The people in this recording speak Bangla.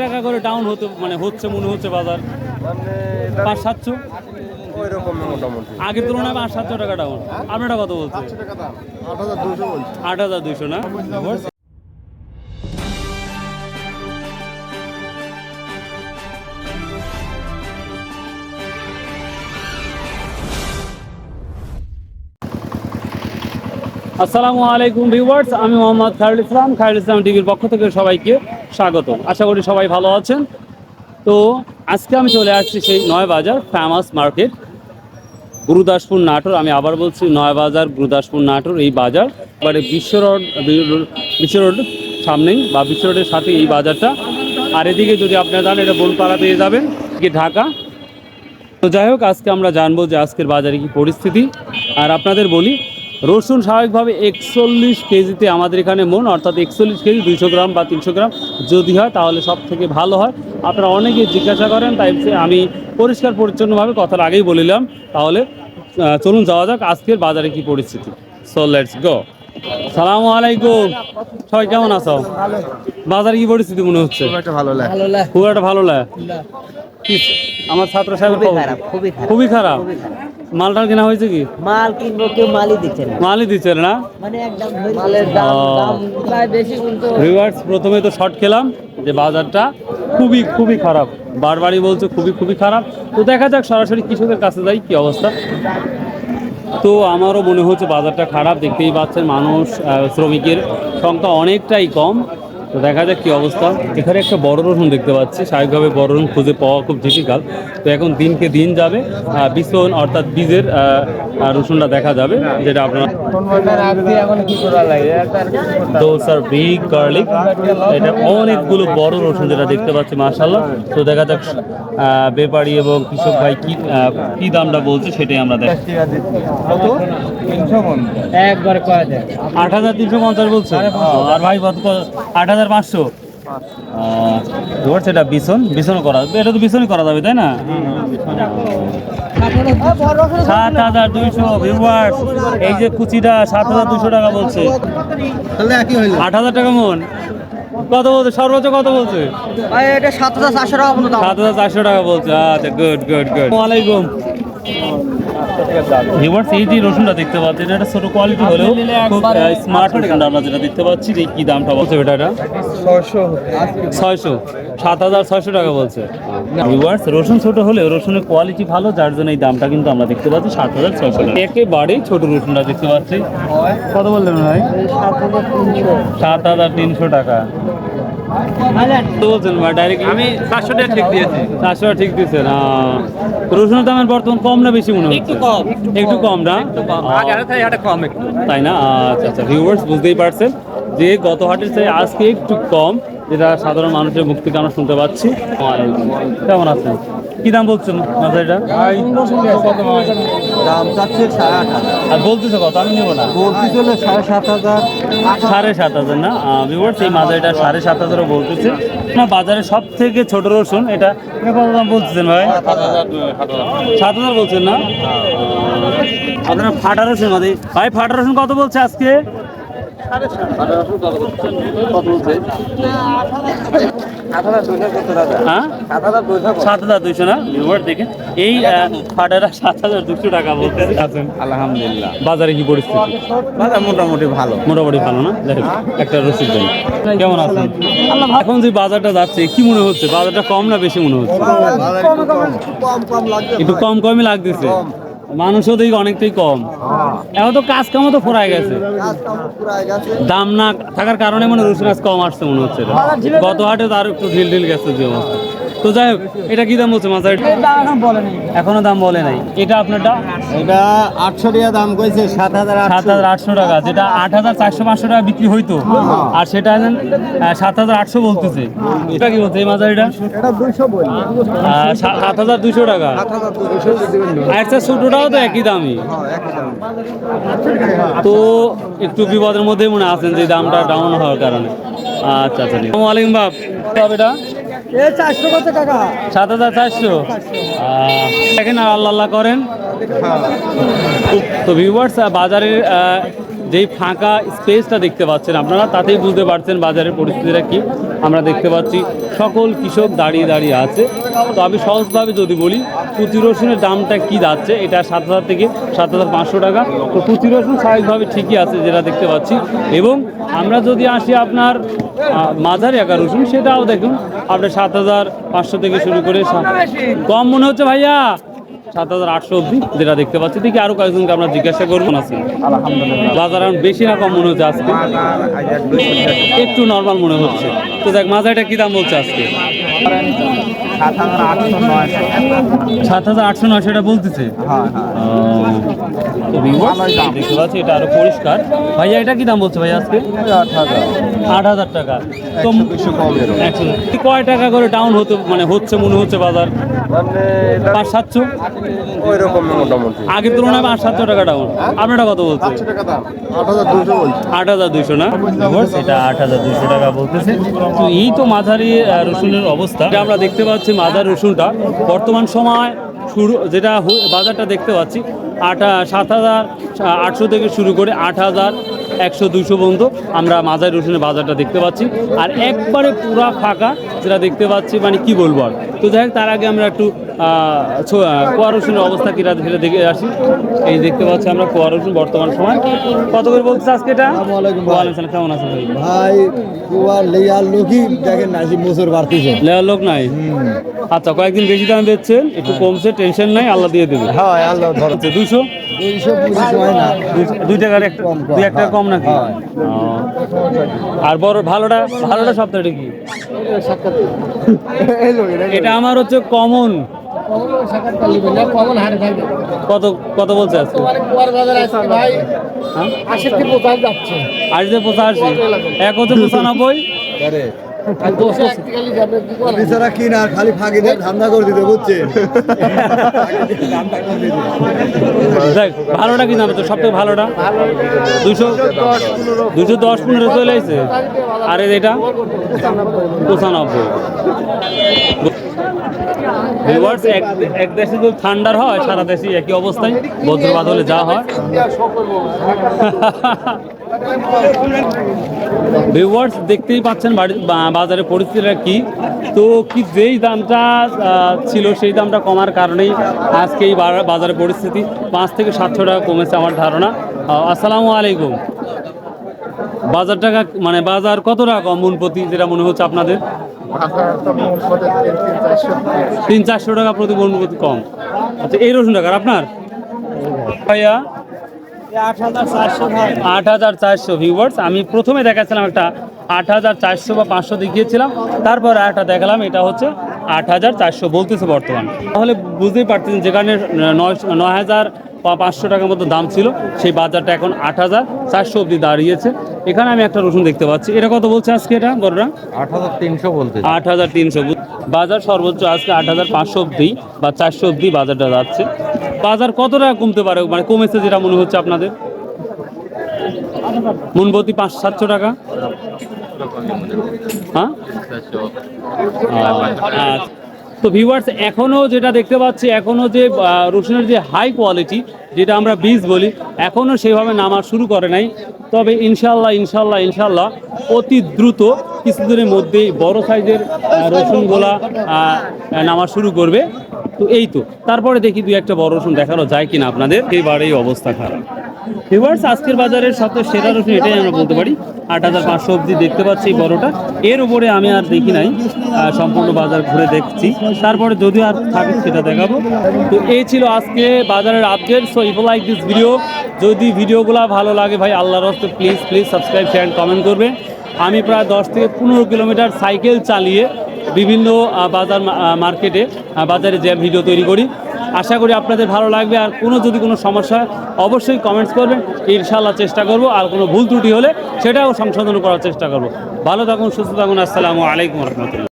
টাকা করে ডাউন হতে মানে হচ্ছে মনে হচ্ছে বাজার। পাঁচ সাতশো আগের তুলনায় পাঁচ সাতশো টাকা ডাউন আপনারা কত বলছে? আট হাজার দুশো না? আসসালামু আলাইকুম ভিউয়ার্স আমি মোহাম্মদ খায়রুল ইসলাম খায়রুল ইসলাম টিভির পক্ষ থেকে সবাইকে স্বাগত আশা করি সবাই ভালো আছেন। তো আজকে আমি চলে আসছি সেই নয় বাজার ফেমাস মার্কেট গুরুদাসপুর নাটোর। আমি আবার বলছি নয় বাজার গুরুদাসপুর নাটোর, এই বাজার, এবারে বিশ্ব রোড বিশ্ব রোড সামনেই বা বিশ্ব রোডের সাথে এই বাজারটা। আর এদিকে যদি আপনারা যান এটা বনপাড়া পেয়ে যাবেন কি ঢাকা। তো যাই হোক, আজকে আমরা জানব যে আজকের বাজারে কি পরিস্থিতি। আর আপনাদের বলি রসুন স্বাভাবিকভাবে একচল্লিশ কেজিতে আমাদের এখানে মন অর্থাৎ একচল্লিশ কেজি দুইশো গ্রাম বা তিনশো গ্রাম। যদি হয় তাহলে সব থেকে ভালো হয়। আপনারা অনেকে জিজ্ঞাসা করেন তাই আমি পরিষ্কার পরিচ্ছন্নভাবে কথার আগেই বলিলাম তাহলে চলুন যাওয়া যাক আজকের বাজারে কি পরিস্থিতি। সো লেটস গো সালাম আলাইকুম। সবাই কেমন আছো? বাজারে কি পরিস্থিতি মনে হচ্ছে? খুব একটা ভালো লাগে। খুব একটা ভালো লাগে। আমার ছাত্র খুবই খারাপ? খুবই খারাপ। খুবই খারাপ? মালটাল কেনা হয়েছে কি? মাল কিনবো কেউ মালই দিচ্ছে না। মালই দিচ্ছে না? মানে একদম মালের দাম দাম বেশি কিন্তু রিভার্স প্রথমে তো শর্ট খেলাম যে বাজারটা খুবই খুবই খারাপ। বারবারই বলছে খুবই খুবই খারাপ। তো দেখা যাক সরাসরি কৃষকের কাছে যাই কি অবস্থা। তো আমারও মনে হচ্ছে বাজারটা খারাপ দেখতেই পাচ্ছেন মানুষ শ্রমিকের সংখ্যা অনেকটাই কম। তো দেখা যাক কি অবস্থা। এখানে একটা বড় রসুন দেখতে পাচ্ছি। স্বাভাবিকভাবে বড় রসুন খুঁজে পাওয়া খুব ডিফিকাল্ট তো এখন দিনকে দিন যাবে। বিছন অর্থাৎ বীজের রসুনটা দেখা যাবে, যেটা আপনার দোস আর বিগ গার্লিক। এটা অনেকগুলো বড় রসুন যেটা দেখতে পাচ্ছি মাশাল্লাহ তো দেখা যাক ব্যাপারী এবং কৃষক ভাই কি কি দামটা বলছে সেটাই আমরা দেখ একবারে আট হাজার তিনশো পঞ্চাশ বলছে? আর ভাই কত? আট হাজার পাঁচশো? সেটা বিছন বিছনও করা এটা তো বিছনই করা যাবে তাই না? সাত হাজার দুইশো ভিউয়ার্স এই যে কুচিটা সাত হাজার দুশো টাকা বলছে। তাহলে একই হইল। আট হাজার টাকা মন? কত বলছে? সর্বোচ্চ কত বলছে? এটা সাত হাজার চারশো টাকা সাত হাজার চারশো টাকা বলছে। আচ্ছা গুড গুড গুড ওয়ালাইকুম ভিউয়ার্স এই যে রসুনটা দেখতে পাচ্ছেন এটা ছোট কোয়ালিটি হলেও খুব স্মার্ট রসুনটা আমরা যেটা দেখতে পাচ্ছি যে কি দামটা বলছে এটা এটা? ছয়শো। সাত হাজার ছয়শো টাকা বলছে। ভিউয়ার্স রসুন ছোট হলেও রসুনের কোয়ালিটি ভালো যার জন্য এই দামটা কিন্তু আমরা দেখতে পাচ্ছি সাত হাজার ছয়শো টাকা। একেবারে ছোট রসুনটা দেখতে পাচ্ছি। কত বললেন ভাই? সাত হাজার তিনশো টাকা। বলছেন ভাই ডাইরেক্ট আমি চারশো টাকা ঠিক দিয়েছি। চারশো টাকা ঠিক দিয়েছেন রসুনের দামের বর্তমান কম না বেশি মনে হচ্ছে? একটু কম। একটু কম না? কম। তাই না? আচ্ছা আচ্ছা ভিউয়ার্স বুঝতেই পারছেন যে গত হাটের চেয়ে আজকে একটু কম যেটা সাধারণ মানুষের মুখ থেকে আমরা শুনতে পাচ্ছি। কেমন আছেন? কি দাম বলছেন মাথা এটা দাম চাচ্ছে সাড়ে আট হাজার। আর বলতেছে কত? আমি নেব না। বলতে চলে সাড়ে সাত হাজার সাড়ে সাত হাজার না? ভিউয়ার্স এই মাজারিটা সাড়ে সাত হাজারও বলতেছে। না বাজারে সব থেকে ছোট রসুন এটা এটা কত দাম বলতেছেন ভাই? সাত হাজার বলছেন না? আপনারা ফাটা রসুন মাদি ভাই ফাটা রসুন কত বলছে আজকে? হ্যাঁ? সাত হাজার দুইশো না? ভিউয়ার দেখে। এই আহ, সাত হাজার দুশো টাকা বলতে আছেন? আলহামদুলিল্লাহ। বাজারে কি পরিস্থিতি? বাজার মোটামুটি ভালো। মোটামুটি ভালো না? একটা রসিদ দেন। কেমন আছেন? এখন যে বাজারটা যাচ্ছে কি মনে হচ্ছে? বাজারটা কম না বেশি মনে হচ্ছে? কম কম। লাগছে একটু কম কমই লাগতেছে। মানুষও দেখি অনেকটাই কম। এখন তো কাজ কামও তো ফোরাই গেছে। দাম না থাকার কারণে মনে রসুন আজ কম আসছে মনে হচ্ছে। গত হাটে তো আরও একটু ঢিল ঢিল গেছে যে অবস্থা। তো যাই হোক এটা কি দাম বলছে মাছ এখনও দাম বলে নাই। এটা আপনারটা? এটা আটশো টাকা দাম কইছে সাত হাজার সাত হাজার আটশো টাকা যেটা আট হাজার চারশো পাঁচশো টাকা বিক্রি হইতো। আর সেটা সাত হাজার আটশো বলতেছে। এটা কি বলছে এই মাজারিটা সাত হাজার দুশো টাকা। আচ্ছা ছোটোটাও তো একই দামই তো একটু বিপদের মধ্যে মনে আছেন যে দামটা ডাউন হওয়ার কারণে। আচ্ছা আচ্ছা আছে। ওয়ালাইকুম বাপ এটা? সাত হাজার চারশো। দেখেন আর আল্লাহ আল্লাহ করেন। তো ভিউয়ার্স বাজারের আহ, যেই ফাঁকা স্পেসটা দেখতে পাচ্ছেন আপনারা, তাতেই বুঝতে পারছেন বাজারের পরিস্থিতিটা কি। আমরা দেখতে পাচ্ছি সকল কৃষক দাঁড়িয়ে দাঁড়িয়ে আছে। তো আমি সহজভাবে যদি বলি কুচি রসুনের দামটা কি যাচ্ছে, এটা সাত হাজার থেকে সাত হাজার পাঁচশো টাকা। তো কুচি রসুন স্বাভাবিকভাবে ঠিকই আছে যেটা দেখতে পাচ্ছি। এবং আমরা যদি আসি আপনার মাঝারি একা রসুন, সেটাও দেখুন, আপনার সাত হাজার পাঁচশো থেকে শুরু করে কম মনে হচ্ছে ভাইয়া। সাত হাজার আটশো অব্দি যেটা দেখতে পাচ্ছি। দেখি আরও কয়েকজনকে আমরা জিজ্ঞাসা করব। না আলহামদুলিল্লাহ। বাজার এখন বেশি না কম মনে হচ্ছে আজকে? একটু নর্মাল মনে হচ্ছে। তো দেখ মাজাটা কি দাম বলছে আজকে? সাত হাজার আটশো নয়শো সেটা বলতেছে? আহ, তো দেখতে পাচ্ছি এটা আরও পরিষ্কার। ভাইয়া এটা কি দাম বলছে ভাই আজকে? আট হাজার। টাকা। তো কয় টাকা করে ডাউন হতে মানে হচ্ছে মনে হচ্ছে বাজার? পাঁচ সাতশো? ওই রকম মোটামুটি। আগের তুলনায় পাঁচ সাতশো টাকা ডাউন আপনারা কত বলছে? টাকা আট হাজার দুশো না? এটা আট হাজার দুইশো টাকা বলতেছে। তো এই তো মাঝারি রসুনের অবস্থা। এটা আমরা দেখতে পাচ্ছি মাঝারি রসুনটা। বর্তমান সময় শুরু, যেটা বাজারটা দেখতে পাচ্ছি, আট সাত হাজার আটশো থেকে শুরু করে আট হাজার একশো দুশো পর্যন্ত আমরা মাজার রসুনের বাজারটা দেখতে পাচ্ছি। আর একবারে পুরা ফাঁকা, যেটা দেখতে পাচ্ছি মানে কি বলব আর? তো যাই হোক তার আগে আমরা একটু আহ, ছো- আহ, কোয়া রসুনের অবস্থা কিরা সেটা দেখে আসি। এই দেখতে পাচ্ছি আমরা কোয়া রসুন বর্তমান সময়। কত করে বলছে আজকে এটা? কেমন আছেন ভাই? ভাই কুয়ার লেয়ার লোকই দেখেন না মোসর বাড়তিছে। লেয়ার লোক নাই? আচ্ছা কয়েকদিন বেশি দাম দিচ্ছেন একটু কমছে টেনশন নাই আল্লাহ দিয়ে দেবে। হ্যাঁ আল্লাহ ধর আচ্ছা দুশো দুই টাকার দুই এক টাকা কম নাকি? হ্যাঁ। আর বড় ভালোটা ভালোটা সপ্তাহটা কি? এটা আমার হচ্ছে কমন কত কত বলছে আজকে? হ্যাঁ? আশি পঁচাশি। এক হচ্ছে পঁচানব্বই। বিচারা কি না খালি ফাঁকি দিয়ে ধান্দা করে দিতে বুঝছেন দেখ ভালোটা কি দাম তো সব থেকে ভালোটা? দুশো দুশো দশ পনেরো চলে আসছে আর এটা পঁচানব্বই। Viewers, এক দেশে যদি ঠান্ডার হয় সারা দেশে একই অবস্থায় বজ্রপাত হলে যা হয়। ভিউয়ার্স দেখতেই পাচ্ছেন বাড়ি- বা- পরিস্থিতিটা কি? তো কি যেই দামটা ছিল সেই দামটা কমার কারণেই আজকে এই বা- বাজারের পরিস্থিতি পাঁচ থেকে সাতশো টাকা কমেছে আমার ধারণা। আসসালামু আলাইকুম। বাজার টাকা মানে বাজার কত টাকা কম? মন প্রতি যেটা মনে হচ্ছে আপনাদের? তিন চারশো টাকা প্রতি প্রতি কম। আচ্ছা এই রসুন টাকার আপনার? ভাইয়া? আট হাজার চারশো ভিউয়ার্স আমি প্রথমে দেখাচ্ছিলাম একটা আট হাজার চারশো বা পাঁচশো দেখিয়েছিলাম। তারপর একটা দেখালাম, এটা হচ্ছে আট হাজার চারশো বলতেছে বর্তমান। তাহলে বুঝতেই পারতেন যেখানে নয় নয় হাজার পাঁচশো টাকার মতো দাম ছিল। সেই বাজারটা এখন আট হাজার চারশো অবধি দাঁড়িয়েছে। এখানে আমি একটা রসুন দেখতে পাচ্ছি। এটা কত বলছে আজকে এটা বড়রা আট হাজার তিনশো বলতে আট হাজার তিনশো বাজার সর্বোচ্চ আজকে আট হাজার পাঁচশো অব্দি বা চারশো অব্দি বাজারটা যাচ্ছে। বাজার কত টাকা কমতে পারে? মানে কমেছে যেটা মনে হচ্ছে আপনাদের? মনবতি পাঁচ সাতশো টাকা। হ্যাঁ? আচ্ছা। তো ভিউয়ার্স এখনও যেটা দেখতে পাচ্ছি এখনও যে রসুনের যে হাই কোয়ালিটি যেটা আমরা বীজ বলি এখনও সেভাবে নামা শুরু করে নাই। তবে ইনশাল্লাহ ইনশাল্লাহ ইনশাল্লাহ অতি দ্রুত কিছুদিনের মধ্যেই বড় সাইজের রসুনগুলা নামা শুরু করবে। তো এই তো। তারপরে দেখি দুই একটা বড় রসুন দেখানো যায় কিনা আপনাদের। এইবারেই অবস্থা খারাপ। ভিউয়ার্স আজকের বাজারের সবচেয়ে সেরা রসুন এটাই আমরা বলতে পারি। আট হাজার পাঁচশো অব্দি দেখতে পাচ্ছি বড়টা। এর উপরে আমি আর দেখি নাই সম্পূর্ণ বাজার ঘুরে দেখছি। তারপরে যদি আর থাকে সেটা দেখাবো। তো এই ছিল আজকে বাজারের update so if like this video যদি ভিডিওগুলো ভালো লাগে ভাই, আল্লাহর হস্তে please please subscribe share comment করবে। আমি প্রায় দশ থেকে পনেরো কিলোমিটার সাইকেল চালিয়ে বিভিন্ন বাজার মার্কেটে বাজারে যে ভিডিও তৈরি করি। আশা করি আপনাদের ভালো লাগবে। আর কোনো যদি কোনো সমস্যা হয়, অবশ্যই কমেন্টস করবেন। ইনশাল্লাহ চেষ্টা করব। আর কোনো ভুল ত্রুটি হলে সেটাও সংশোধন করার চেষ্টা করব। ভালো থাকুন সুস্থ থাকুন। আসসালামু আলাইকুম রহমতুল্লাহ।